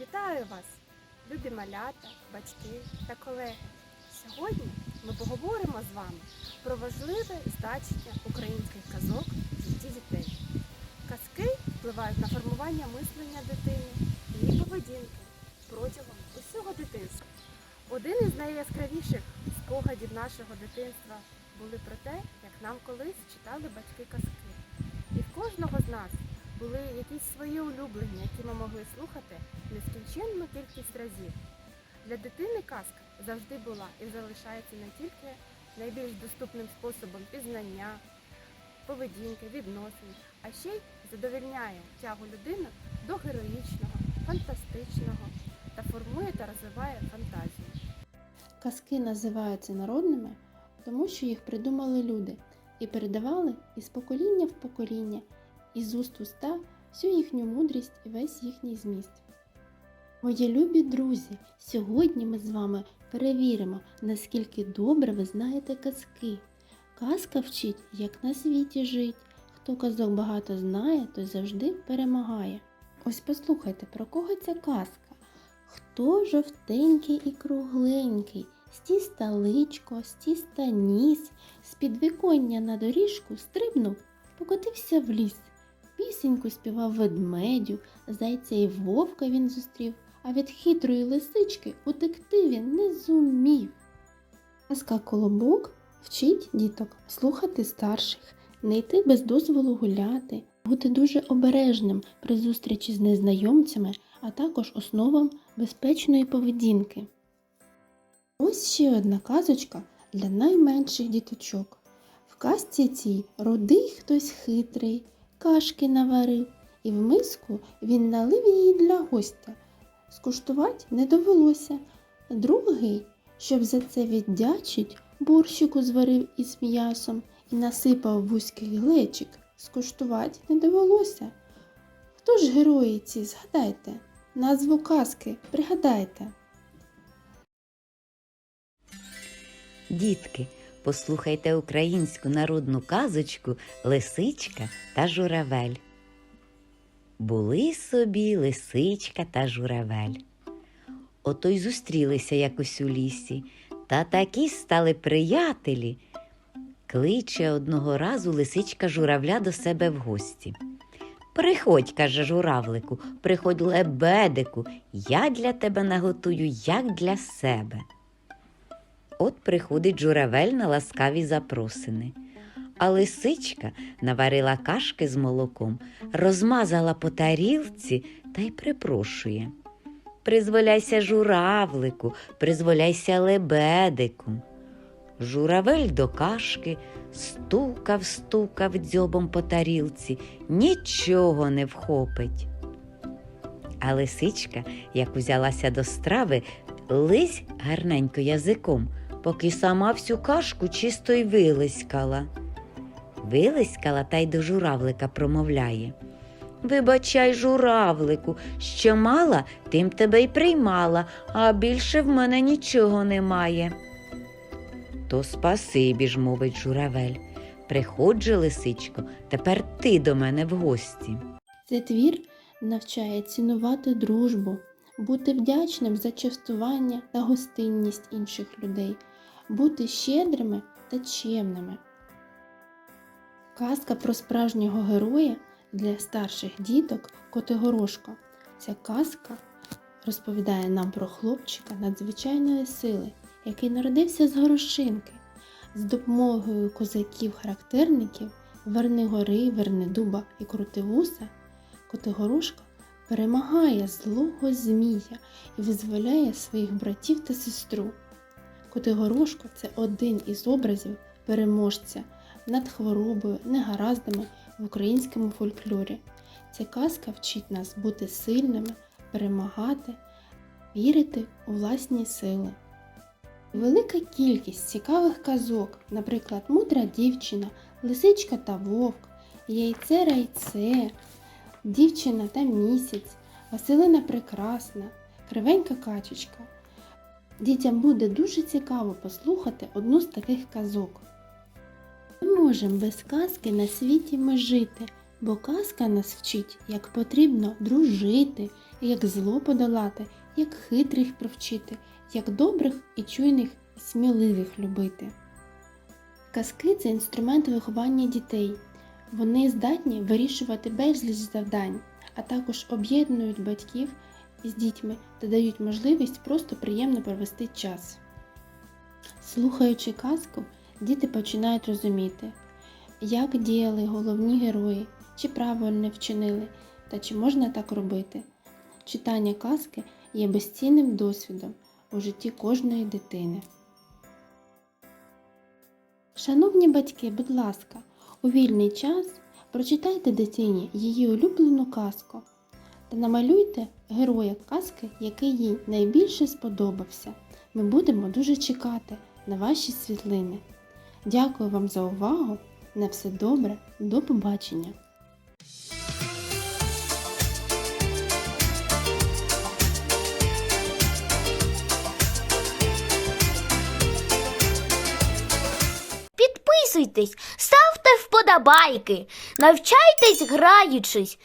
Вітаю вас, любі малята, батьки та колеги. Сьогодні ми поговоримо з вами про важливе значення українських казок в житті дітей. Казки впливають на формування мислення дитини і її поведінки протягом усього дитинства. Один із найяскравіших спогадів нашого дитинства були про те, як нам колись читали батьки казки. І в кожного з нас були якісь свої улюблені, які ми могли слухати нескінченну кількість разів. Для дитини казка завжди була і залишається не тільки найбільш доступним способом пізнання, поведінки, відносин, а ще й задовільняє тягу людини до героїчного, фантастичного та формує та розвиває фантазію. Казки називаються народними, тому що їх придумали люди і передавали із покоління в покоління, із уст в уста всю їхню мудрість і весь їхній зміст. Мої любі друзі, сьогодні ми з вами перевіримо, наскільки добре ви знаєте казки. Казка вчить, як на світі жить. Хто казок багато знає, той завжди перемагає. Ось послухайте, про кого ця казка. Хто жовтенький і кругленький, з тіста личко, з тіста ніс, з підвіконня на доріжку стрибнув, покотився в ліс. Пісеньку співав ведмедю, зайця і вовка він зустрів, а від хитрої лисички утекти він не зумів. Казка колобок вчить діток слухати старших, не йти без дозволу гуляти, бути дуже обережним при зустрічі з незнайомцями, а також основам безпечної поведінки. Ось ще одна казочка для найменших діточок. В казці цій рудий хтось хитрий, кашки наварив, і в миску він налив її для гостя. Скуштувати не довелося. Другий, щоб за це віддячить, борщику зварив із м'ясом і насипав вузький глечик. Скуштувати не довелося. Хто ж герої ці, згадайте? Назву казки пригадайте. Дітки, послухайте українську народну казочку Лисичка та журавель. Були собі лисичка та журавель. Ото й зустрілися якось у лісі, та такі стали приятелі. Кличе одного разу лисичка журавля до себе в гості. Приходь, каже журавлику, приходь лебедику, я для тебе наготую, як для себе. От приходить журавель на ласкаві запросини. А лисичка наварила кашки з молоком, розмазала по тарілці та й припрошує. Призволяйся журавлику, призволяйся лебедику. Журавель до кашки стукав, стукав дзьобом по тарілці, нічого не вхопить. А лисичка, як узялася до страви, лись гарненько язиком, поки сама всю кашку чисто й вилискала. Вилискала та й до журавлика промовляє. Вибачай, журавлику, що мала, тим тебе й приймала, а більше в мене нічого немає. То спасибі ж, мовить журавель. Приходь же, лисичко, тепер ти до мене в гості. Цей твір навчає цінувати дружбу, бути вдячним за частування та гостинність інших людей, бути щедрими та чемними. Казка про справжнього героя для старших діток Котигорошка. Ця казка розповідає нам про хлопчика надзвичайної сили, який народився з горошинки. З допомогою козаків-характерників Вернигори, Вернидуба і Крутивуса Котигорошка перемагає злого змія і визволяє своїх братів та сестру. Котигорошко це один із образів переможця над хворобою, негараздами в українському фольклорі. Ця казка вчить нас бути сильними, перемагати, вірити у власні сили. Велика кількість цікавих казок, наприклад, мудра дівчина, лисичка та вовк, яйце райце, дівчина та місяць, Василина Прекрасна, кривенька качечка. Дітям буде дуже цікаво послухати одну з таких казок. Ми можемо без казки на світі ми жити, Бо казка нас вчить, як потрібно дружити, як зло подолати, як хитрих провчити, як добрих і чуйних і сміливих любити. Казки це інструмент виховання дітей. Вони здатні вирішувати безліч завдань, а також об'єднують батьків із дітьми та дають можливість просто приємно провести час. Слухаючи казку, діти починають розуміти, як діяли головні герої, чи правильно вчинили, та чи можна так робити. Читання казки є безцінним досвідом у житті кожної дитини. Шановні батьки, будь ласка, у вільний час прочитайте дитині її улюблену казку та намалюйте героя казки, який їй найбільше сподобався. Ми будемо дуже чекати на ваші світлини. Дякую вам за увагу. На все добре, до побачення! Підписуйтесь, ставте вподобайки, навчайтесь граючись